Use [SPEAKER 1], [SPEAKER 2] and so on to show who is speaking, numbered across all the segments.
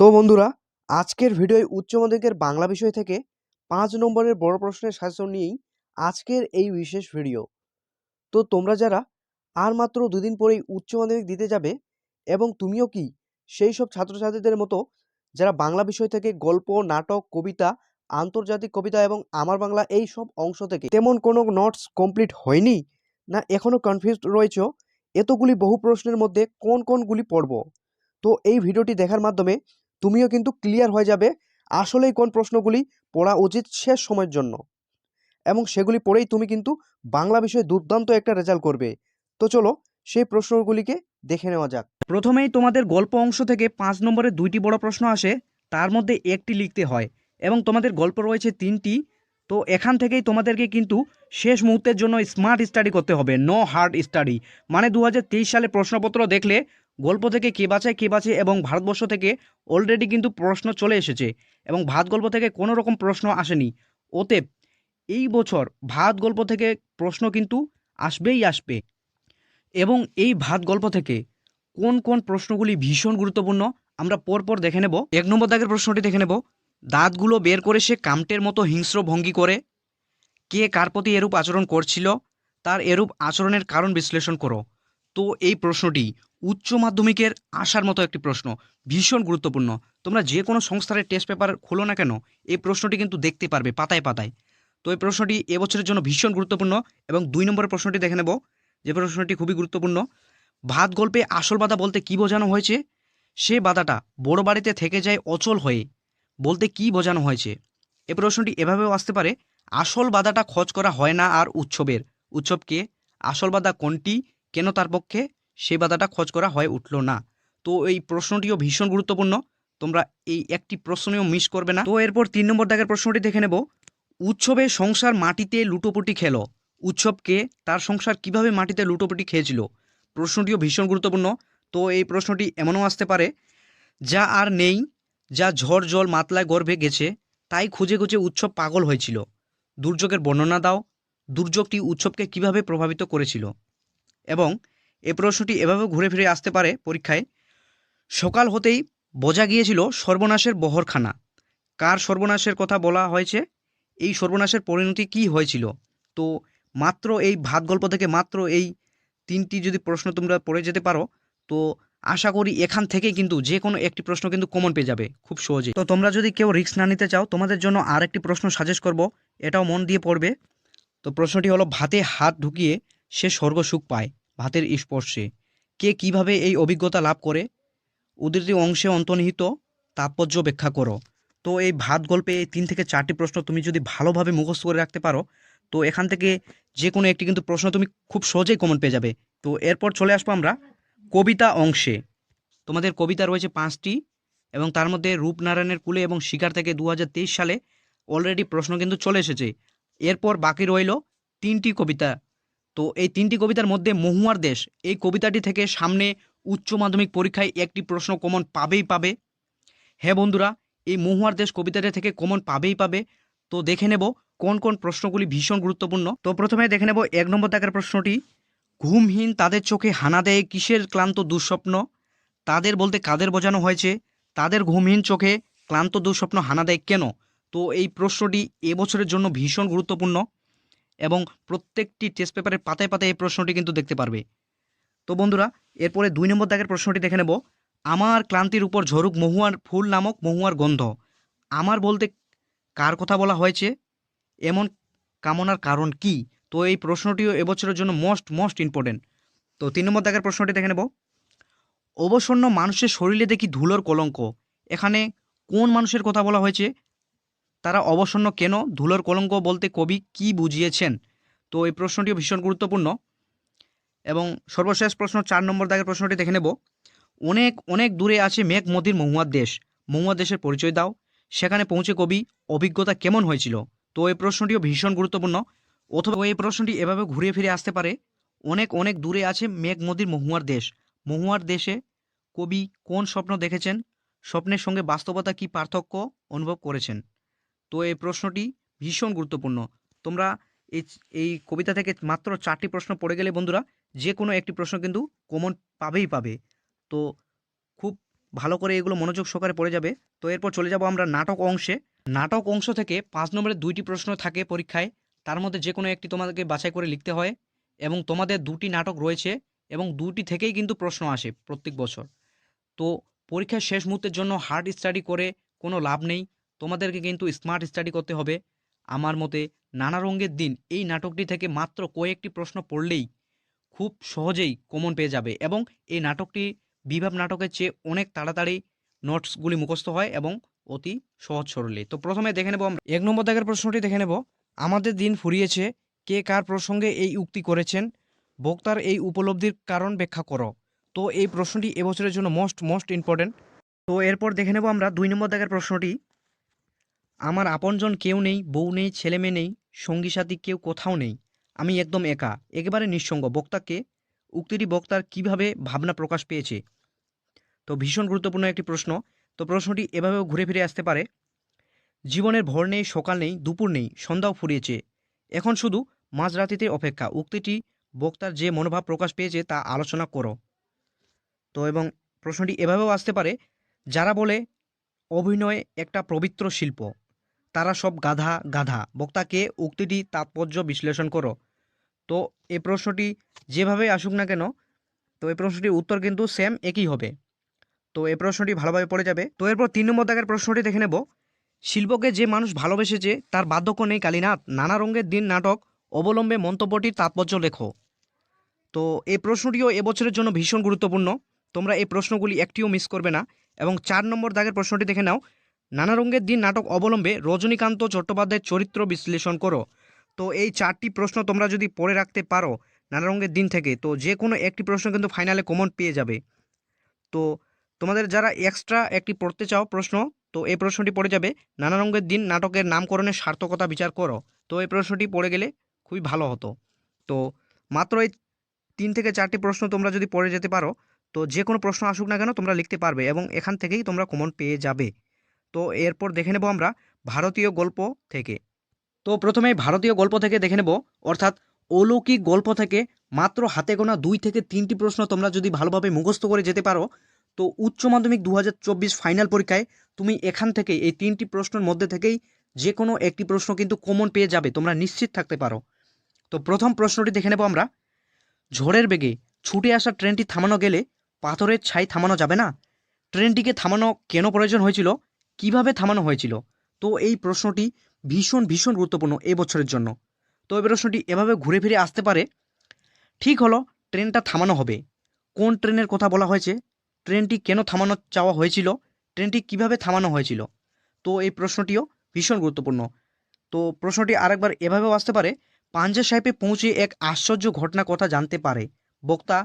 [SPEAKER 1] তো বন্ধুরা, আজকের ভিডিওয় উচ্চ মাধ্যমিকের বাংলা বিষয় থেকে পাঁচ নম্বরের বড় প্রশ্নের সাজেশন নিয়েই আজকের এই বিশেষ ভিডিও। তো তোমরা যারা আর মাত্র দুদিন পরেই উচ্চ মাধ্যমিক দিতে যাবে এবং তুমিও কি সেই সব ছাত্রছাত্রীদের মতো যারা বাংলা বিষয় থেকে গল্প, নাটক, কবিতা, আন্তর্জাতিক কবিতা এবং আমার বাংলা এই সব অংশ থেকে তেমন কোনো নোটস কমপ্লিট হয়নি না এখনও কনফিউজড রয়েছ, এতগুলি বহু প্রশ্নের মধ্যে কোন কোনগুলি পড়ব? তো এই ভিডিওটি দেখার মাধ্যমে তুমিও কিন্তু ক্লিয়ার হয়ে যাবে আসলেই কোন প্রশ্নগুলি পড়া উচিত শেষ সময়ের জন্য। এবং সেগুলি পড়েই তুমি কিন্তু বাংলা বিষয়ে দুর্দান্ত একটা রেজাল্ট করবে। তো চলো সেই প্রশ্নগুলিকে দেখে নেওয়া যাক।
[SPEAKER 2] প্রথমেই তোমাদের গল্প অংশ থেকে পাঁচ নম্বরে দুইটি বড় প্রশ্ন আসে, তার মধ্যে একটি লিখতে হয় এবং তোমাদের গল্প রয়েছে তিনটি, তো এখান থেকেই তোমাদেরকে কিন্তু শেষ মুহূর্তের জন্য স্মার্ট স্টাডি করতে হবে নো হার্ড স্টাডি মানে দু হাজার তেইশ সালে প্রশ্নপত্র দেখলে গল্প থেকে কে বাঁচায়, কে বাঁচে এবং ভারতবর্ষ থেকে অলরেডি কিন্তু প্রশ্ন চলে এসেছে এবং ভাত গল্প থেকে কোনো রকম প্রশ্ন আসেনি। অতএব এই বছর ভাত গল্প থেকে প্রশ্ন কিন্তু আসবেই আসবে। এবং এই ভাত গল্প থেকে কোন কোন প্রশ্নগুলি ভীষণ গুরুত্বপূর্ণ আমরা পরপর দেখে নেব। এক নম্বর দাগের প্রশ্নটি দেখে নেব। দাঁতগুলো বের করে সে কামটের মতো হিংস্র ভঙ্গি করে। কে কার প্রতি এরূপ আচরণ করছিল? তার এরূপ আচরণের কারণ বিশ্লেষণ করো। তো এই প্রশ্নটি উচ্চ মাধ্যমিকের আসার মতো একটি প্রশ্ন, ভীষণ গুরুত্বপূর্ণ। তোমরা যে কোনো সংস্থার টেস্ট পেপার খোলো না কেন, এই প্রশ্নটি কিন্তু দেখতে পারবে পাতায় পাতায়। তো এই প্রশ্নটি এবছরের জন্য ভীষণ গুরুত্বপূর্ণ এবং দুই নম্বরের প্রশ্নটি দেখে নেব, যে প্রশ্নটি খুবই গুরুত্বপূর্ণ। ভাত গল্পে আসল বাধা বলতে কি বোঝানো হয়েছে? সে বাধাটা বড় বাড়িতে থেকে যায় অচল হয়ে বলতে কি বোঝানো হয়েছে? এ প্রশ্নটি এভাবেও আসতে পারে, আসল বাধাটা খোঁজ করা হয় না আর উৎসবের। উৎসবকে আসল বাধা কোনটি? কেন তার পক্ষে সেই বাধাটা খোঁজ করা হয়ে উঠল না? তো এই প্রশ্নটিও ভীষণ গুরুত্বপূর্ণ। তোমরা এই একটি প্রশ্নও মিস করবে না। তো এরপর তিন নম্বর দাগের প্রশ্নটি দেখে নেব। উৎসবে সংসার মাটিতে লুটোপুটি খেলো। উৎসবকে তার সংসার কীভাবে মাটিতে লুটোপুটি খেয়েছিল? প্রশ্নটিও ভীষণ গুরুত্বপূর্ণ। তো এই প্রশ্নটি এমনও আসতে পারে, যা আর নেই, যা ঝড় জল মাতলায় গর্ভে গেছে, তাই খুঁজে খুঁজে উৎসব পাগল হয়েছিল। দুর্যোগের বর্ণনা দাও। দুর্যোগটি উৎসবকে কীভাবে প্রভাবিত করেছিল? এবং এ প্রশ্নটি এভাবে ঘুরে ফিরে আসতে পারে পরীক্ষায়। সকাল হতেই বোঝা গিয়েছিল সর্বনাশের বহরখানা। কার সর্বনাশের কথা বলা হয়েছে? এই সর্বনাশের পরিণতি কি হয়েছিল? তো মাত্র এই ভাত গল্প থেকে মাত্র এই তিনটি যদি প্রশ্ন তোমরা পড়ে যেতে পারো, তো আশা করি এখান থেকে কিন্তু যে কোনো একটি প্রশ্ন কিন্তু কমন পেয়ে যাবে খুব সহজে তো তোমরা যদি কেউ রিস্ক না নিতে চাও, তোমাদের জন্য আর একটি প্রশ্ন সাজেস্ট করব, এটাও মন দিয়ে পড়বে। তো প্রশ্নটি হলো, ভাতে হাত ঢুকিয়ে সে স্বর্গ সুখ পায়, ভাতের স্পর্শে। কে কীভাবে এই অভিজ্ঞতা লাভ করে? উদ্ধৃতি অংশে অন্তর্নিহিত তাৎপর্য ব্যাখ্যা করো। তো এই ভাত গল্পে এই তিন থেকে চারটি প্রশ্ন তুমি যদি ভালোভাবে মুখস্থ করে রাখতে পারো, তো এখান থেকে যে কোনো একটি কিন্তু প্রশ্ন তুমি খুব সহজেই কমন পেয়ে যাবে। তো এরপর চলে আসব আমরা কবিতা অংশে। তোমাদের কবিতা রয়েছে পাঁচটি এবং তার মধ্যে রূপনারায়ণের কুলে এবং শিকার থেকে দু হাজার তেইশ সালে অলরেডি প্রশ্ন কিন্তু চলে এসেছে। এরপর বাকি রইল তিনটি কবিতা তো এই তিনটি কবিতার মধ্যে মহুয়ার দেশ, এই কবিতাটি থেকে সামনে উচ্চ মাধ্যমিক পরীক্ষায় একটি প্রশ্ন কমন পাবেই পাবে। হ্যাঁ বন্ধুরা, এই মহুয়ার দেশ কবিতাটি থেকে কমন পাবেই পাবে। তো দেখে নেব কোন কোন প্রশ্নগুলি ভীষণ গুরুত্বপূর্ণ। তো প্রথমে দেখে নেব এক নম্বর দাগের প্রশ্নটি, ঘুমহীন তাদের চোখে হানা দেয় কিসের ক্লান্ত দুঃস্বপ্ন? তাদের বলতে কাদের বোঝানো হয়েছে? তাদের ঘুমহীন চোখে ক্লান্ত দুঃস্বপ্ন হানা দেয় কেন? তো এই প্রশ্নটি এবছরের জন্য ভীষণ গুরুত্বপূর্ণ। এবং প্রত্যেকটি টেস্ট পেপারের পাতায় পাতায় এই প্রশ্নটি কিন্তু দেখতে পারবে। তো বন্ধুরা, এরপরে দুই নম্বর দাগের প্রশ্নটি দেখে নেব। আমার ক্লান্তির উপর ঝরুক মহুয়ার ফুল নামক মহুয়ার গন্ধ। আমার বলতে কার কথা বলা হয়েছে? এমন কামনার কারণ কি? তো এই প্রশ্নটিও এবছরের জন্য মোস্ট মোস্ট ইম্পর্টেন্ট তো তিন নম্বর দাগের প্রশ্নটি দেখে নেব। অবসন্ন মানুষের শরীরে দেখি ধুলোর কলঙ্ক। এখানে কোন মানুষের কথা বলা হয়েছে? তারা অবসন্ন কেন? ধুলোর কলঙ্ক বলতে কবি কি বুঝিয়েছেন? তো এই প্রশ্নটিও ভীষণ গুরুত্বপূর্ণ। এবং সর্বশেষ প্রশ্ন চার নম্বর দাগের প্রশ্নটি দেখে নেব। অনেক অনেক দূরে আছে মেঘ মদির মহুয়ার দেশ। মহুয়ার দেশের পরিচয় দাও। সেখানে পৌঁছে কবি অভিজ্ঞতা কেমন হয়েছিল? তো এই প্রশ্নটিও ভীষণ গুরুত্বপূর্ণ। অথবা এই প্রশ্নটি এভাবে ঘুরে ফিরে আসতে পারে। অনেক অনেক দূরে আছে মেঘ মদির মহুয়ার দেশ। মহুয়ার দেশে কবি কোন স্বপ্ন দেখেছেন? স্বপ্নের সঙ্গে বাস্তবতা কি পার্থক্য অনুভব করেছেন? তো এই প্রশ্নটি ভীষণ গুরুত্বপূর্ণ। তোমরা এই এই কবিতা থেকে মাত্র চারটি প্রশ্ন পড়ে গেলে বন্ধুরা যে কোনো একটি প্রশ্ন কিন্তু কমন পাবেই পাবে। তো খুব ভালো করে এগুলো মনোযোগ সহকারে পড়ে যাবে। তো এরপর চলে যাব আমরা নাটক অংশে। নাটক অংশ থেকে পাঁচ নম্বরের দুইটি প্রশ্ন থাকে পরীক্ষায়। তার মধ্যে যে কোনো একটি তোমাদেরকে বাছাই করে লিখতে হয় এবং তোমাদের দুটি নাটক রয়েছে এবং দুটি থেকেই কিন্তু প্রশ্ন আসে প্রত্যেক বছর। তো পরীক্ষার শেষ মুহূর্তের জন্য হার্ড স্টাডি করে কোনো লাভ নেই। তোমাদেরকে কিন্তু স্মার্ট স্টাডি করতে হবে। আমার মতে নানা রঙের দিন এই নাটকটি থেকে মাত্র কয়েকটি প্রশ্ন পড়লেই খুব সহজেই কমন পেয়ে যাবে এবং এই নাটকটি বিভাব নাটকের চেয়ে অনেক তাড়াতাড়ি নোটসগুলি মুখস্থ হয় এবং অতি সহজ সরলে। তো প্রথমে দেখে নেব আমরা। এক নম্বর দাগের প্রশ্নটি দেখে নেব। আমাদের দিন ফুরিয়েছে, কে কার প্রসঙ্গে এই উক্তি করেছেন? বক্তার এই উপলব্ধির কারণ ব্যাখ্যা করো। তো এই প্রশ্নটি এবছরের জন্য মোস্ট মোস্ট ইম্পর্টেন্ট তো এরপর দেখে নেব আমরা দুই নম্বর দাগের প্রশ্নটি। আমার আপনজন কেউ নেই, বউ নেই, ছেলে মেয়ে নেই, সঙ্গী সাথী কেউ কোথাও নেই। আমি একদম একা, একেবারে নিঃসঙ্গ। বক্তাকে, উক্তিটি বক্তার কীভাবে ভাবনা প্রকাশ পেয়েছে? তো ভীষণ গুরুত্বপূর্ণ একটি প্রশ্ন। তো প্রশ্নটি এভাবেও ঘুরে ফিরে আসতে পারে। জীবনের ভোর নেই, সকাল নেই, দুপুর নেই, সন্ধ্যাও ফুরিয়েছে। এখন শুধু মাঝরাতিতে অপেক্ষা। উক্তিটি বক্তার যে মনোভাব প্রকাশ পেয়েছে তা আলোচনা করো। তো এবং প্রশ্নটি এভাবেও আসতে পারে, যারা বলে অভিনয় একটা পবিত্র শিল্প। তারা সব গাধা গাধা। বক্তাকে উক্তিটি তাৎপর্য বিশ্লেষণ করো। তো এই প্রশ্নটি যেভাবে আসুক না কেন, তো এই প্রশ্নটির উত্তর কিন্তু সেম একই হবে। তো এই প্রশ্নটি ভালোভাবে পড়ে যাবে। তো এরপর তিন নম্বর দাগের প্রশ্নটি দেখে নেব। শিল্পকে যে মানুষ ভালোবেসেছে, তার বার্ধক্য নেই কালীনাথ। নানা রঙের দিন নাটক, অবলম্বে মন্তব্যটির তাৎপর্য লেখো। তো এই প্রশ্নটিও এবছরের জন্য ভীষণ গুরুত্বপূর্ণ। তোমরা এই প্রশ্নগুলি একটিও মিস করবে না। এবং চার নম্বর দাগের প্রশ্নটি দেখে নাও। নানা রঙের দিন নাটক অবলম্বে রজনীকান্ত চট্টোপাধ্যায়ের চরিত্র বিশ্লেষণ করো। তো এই চারটি প্রশ্ন তোমরা যদি পড়ে রাখতে পারো নানা রঙের দিন থেকে, তো যে কোনো একটি প্রশ্ন কিন্তু ফাইনালে কমন পেয়ে যাবে। তো তোমাদের যারা এক্সট্রা একটি পড়তে চাও প্রশ্ন, তো এই প্রশ্নটি পড়ে যাবে। নানা রঙের দিন নাটকের নামকরণের সার্থকতা বিচার করো। তো এই প্রশ্নটি পড়ে গেলে খুবই ভালো হতো। তো মাত্র এই তিন থেকে চারটি প্রশ্ন তোমরা যদি পড়ে যেতে পারো, তো যে কোনো প্রশ্ন আসুক না কেন তোমরা লিখতে পারবে এবং এখান থেকেই তোমরা কমন পেয়ে যাবে। তো এরপর দেখে নেব আমরা ভারতীয় গল্প থেকে। তো প্রথমে ভারতীয় গল্প থেকে দেখে নেব, অর্থাৎ অলৌকিক গল্প থেকে মাত্র হাতে গোনা দুই থেকে তিনটি প্রশ্ন তোমরা যদি ভালোভাবে মুখস্থ করে যেতে পারো, তো উচ্চ মাধ্যমিক দু হাজার চব্বিশ ফাইনাল পরীক্ষায় তুমি এখান থেকে এই তিনটি প্রশ্নের মধ্যে থেকেই যে কোনো একটি প্রশ্ন কিন্তু কমন পেয়ে যাবে, তোমরা নিশ্চিত থাকতে পারো। তো প্রথম প্রশ্নটি দেখে নেব আমরা, ঝড়ের বেগে ছুটে আসা ট্রেনটি থামানো গেলে পাথরের ছাই থামানো যাবে না? ট্রেনটিকে থামানো কেন প্রয়োজন হয়েছিল? কীভাবে থামানো হয়েছিল? তো এই প্রশ্নটি ভীষণ ভীষণ গুরুত্বপূর্ণ এই বছরের জন্য। তো এই প্রশ্নটি এভাবে ঘুরে ফিরে আসতে পারে। ঠিক হলো, ট্রেনটা থামানো হবে। কোন ট্রেনের কথা বলা হয়েছে? ট্রেনটি কেন থামানো চাওয়া হয়েছিল? ট্রেনটি কীভাবে থামানো হয়েছিল? তো এই প্রশ্নটিও ভীষণ গুরুত্বপূর্ণ। তো প্রশ্নটি আরেকবার এভাবেও আসতে পারে। পাঞ্জা সাহেবে পৌঁছে এক আশ্চর্য ঘটনা কথা জানতে পারে। বক্তা,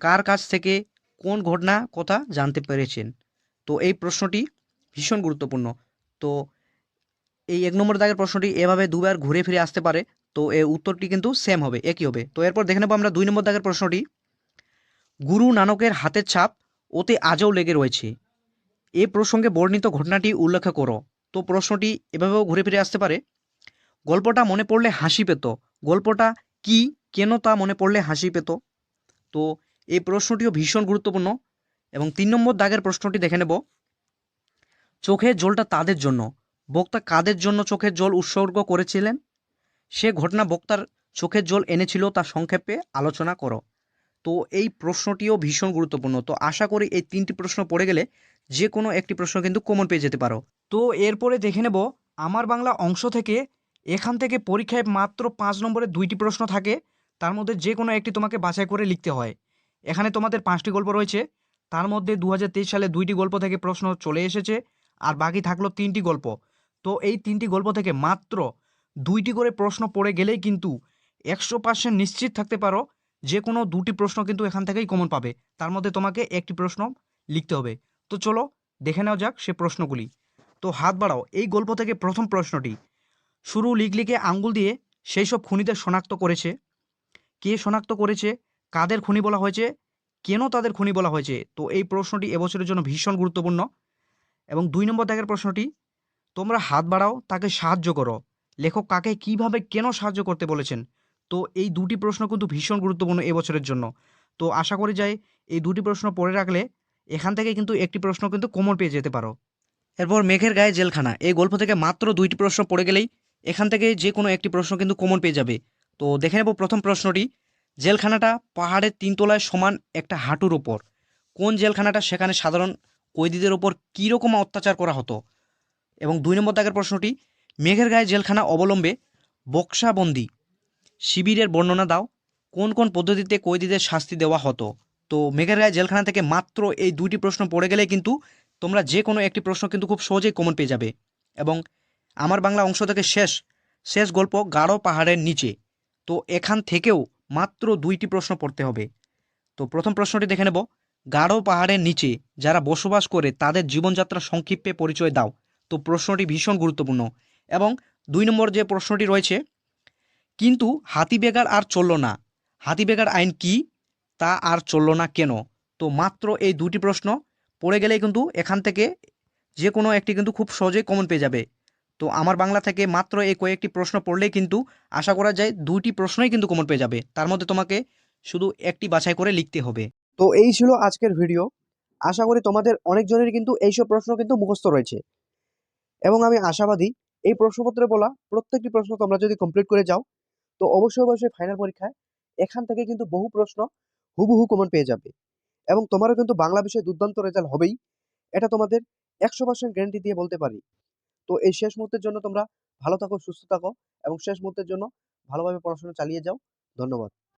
[SPEAKER 2] কার কাছ থেকে কোন ঘটনা কথা জানতে পেরেছেন? তো এই প্রশ্নটি ভীষণ গুরুত্বপূর্ণ। তো এই এক নম্বর দাগের প্রশ্নটি, এভাবে দুবার ঘুরে ফিরে আসতে পারে, তো এর উত্তরটি কিন্তু সেম হবে, একই হবে। তো এরপর দেখে নেব আমরা দুই নম্বর দাগের প্রশ্নটি। গুরু নানকের হাতের ছাপ ওতে আজও লেগে রয়েছে। এ প্রসঙ্গে বর্ণিত ঘটনাটি উল্লেখ করো। তো প্রশ্নটি এভাবেও ঘুরে ফিরে আসতে পারে। গল্পটা মনে পড়লে হাসি পেত। গল্পটা কি, কেন তা মনে পড়লে হাসি পেত? তো এই প্রশ্নটিও ভীষণ গুরুত্বপূর্ণ। এবং তিন নম্বর দাগের প্রশ্নটি দেখে নেব। চোখের জলটা তাদের জন্য। বক্তা কাদের জন্য চোখের জল উৎসর্গ করেছিলেন? সে ঘটনা বক্তার চোখের জল এনেছিল তা সংক্ষেপে আলোচনা করো। তো এই প্রশ্নটিও ভীষণ গুরুত্বপূর্ণ। তো আশা করি এই তিনটি প্রশ্ন পড়ে গেলে যে কোনো একটি প্রশ্ন কিন্তু কমন পেয়ে যেতে পারো। তো এরপরে দেখে নেব, আমার বাংলা অংশ থেকে এখান থেকে পরীক্ষায় মাত্র পাঁচ নম্বরে দুইটি প্রশ্ন থাকে। তার মধ্যে যে কোনো একটি তোমাকে বাছাই করে লিখতে হয়। এখানে তোমাদের পাঁচটি গল্প রয়েছে। তার মধ্যে দু হাজার তেইশ সালে দুইটি গল্প থেকে প্রশ্ন চলে এসেছে। আর বাকি থাকল তিনটি গল্প। তো এই তিনটি গল্প থেকে মাত্র দুইটি করে প্রশ্ন পড়ে গেলেই কিন্তু একশো পার্সেন্ট নিশ্চিত থাকতে পারো যে কোনো দুটি প্রশ্ন কিন্তু এখান থেকেই কমন পাবে। তার মধ্যে তোমাকে একটি প্রশ্ন লিখতে হবে। তো চলো দেখে নেওয়া যাক সে প্রশ্নগুলি। তো হাত বাড়াও, এই গল্প থেকে প্রথম প্রশ্নটি। শুরু লিখলিকে আঙ্গুল দিয়ে সেই সব খুনিদের শনাক্ত করেছে। কে শনাক্ত করেছে? কাদের খুনি বলা হয়েছে? কেন তাদের খুনি বলা হয়েছে? তো এই প্রশ্নটি এবছরের জন্য ভীষণ গুরুত্বপূর্ণ। এবং দুই নম্বর দাগের প্রশ্নটি, তোমরা হাত বাড়াও, তাকে সাহায্য করো। লেখক কাকে কীভাবে কেন সাহায্য করতে বলেছেন? তো এই দুটি প্রশ্ন কিন্তু ভীষণ গুরুত্বপূর্ণ এবছরের জন্য। তো আশা করি যাই, এই দুটি প্রশ্ন পড়ে রাখলে এখান থেকে কিন্তু একটি প্রশ্ন কিন্তু কমন পেয়ে যেতে পারো। এরপর মেঘের গায়ে জেলখানা। এই গল্প থেকে মাত্র দুইটি প্রশ্ন পড়ে গেলেই এখান থেকে যে কোনো একটি প্রশ্ন কিন্তু কমন পেয়ে যাবে। তো দেখে নেব প্রথম প্রশ্নটি, জেলখানাটা পাহাড়ের তিনতলায় সমান একটা হাঁটুর ওপর কোন জেলখানাটা সেখানে সাধারণ কয়েদিদের ওপর কীরকম অত্যাচার করা হতো? এবং দুই নম্বর দাগের প্রশ্নটি, মেঘের গায়ে জেলখানা অবলম্বে বক্সাবন্দি শিবিরের বর্ণনা দাও, কোন কোন পদ্ধতিতে কয়েদিদের শাস্তি দেওয়া হতো? তো মেঘের গায়ে জেলখানা থেকে মাত্র এই দুইটি প্রশ্ন পড়ে গেলে কিন্তু তোমরা যে কোনো একটি প্রশ্ন কিন্তু খুব সহজেই কমন পেয়ে যাবে। এবং আমার বাংলা অংশ থেকে শেষ শেষ গল্প গাঢ় পাহাড়ের নিচে। তো এখান থেকেও মাত্র দুইটি প্রশ্ন পড়তে হবে। তো প্রথম প্রশ্নটি দেখে নেব। গাঢ় পাহাড়ের নিচে যারা বসবাস করে তাদের জীবনযাত্রা সংক্ষিপ্তে পরিচয় দাও। তো প্রশ্নটি ভীষণ গুরুত্বপূর্ণ এবং দুই নম্বর যে প্রশ্নটি রয়েছে, কিন্তু হাতি বেগার আর চলল না। হাতি বেগার আইন কি? তা আর চলল না কেন? তো মাত্র এই দুটি প্রশ্ন পড়ে গেলেই কিন্তু এখান থেকে যে কোনো একটি কিন্তু খুব সহজেই কমন পেয়ে যাবে। তো আমার বাংলা থেকে মাত্র এই কয়েকটি প্রশ্ন পড়লেই কিন্তু আশা করা যায় দুইটি প্রশ্নই কিন্তু কমন পেয়ে যাবে। তার মধ্যে তোমাকে শুধু একটি বাছাই করে লিখতে হবে।
[SPEAKER 1] তো এই ছিল আজকের ভিডিও আশা করি তোমাদের অনেকজনের কিন্তু এইসব প্রশ্ন কিন্তু মুখস্থ রয়েছে। এবং আমি আশাবাদী, এই প্রশ্নপত্রে বলা প্রত্যেকটি প্রশ্ন তোমরা যদি কমপ্লিট করে যাও, তো অবশ্যই অবশ্যই ফাইনাল পরীক্ষায় এখান থেকে কিন্তু বহু প্রশ্ন হুবহু কমন পেয়ে যাবে। এবং তোমারও কিন্তু বাংলা বিষয়ে দুর্দান্ত রেজাল্ট হবেই। এটা তোমাদের একশো পার্সেন্ট গ্যারান্টি দিয়ে বলতে পারি। তো এই শেষ মুহূর্তের জন্য তোমরা ভালো থাকো, সুস্থ থাকো এবং শেষ মুহূর্তের জন্য ভালোভাবে পড়াশোনা চালিয়ে যাও। ধন্যবাদ।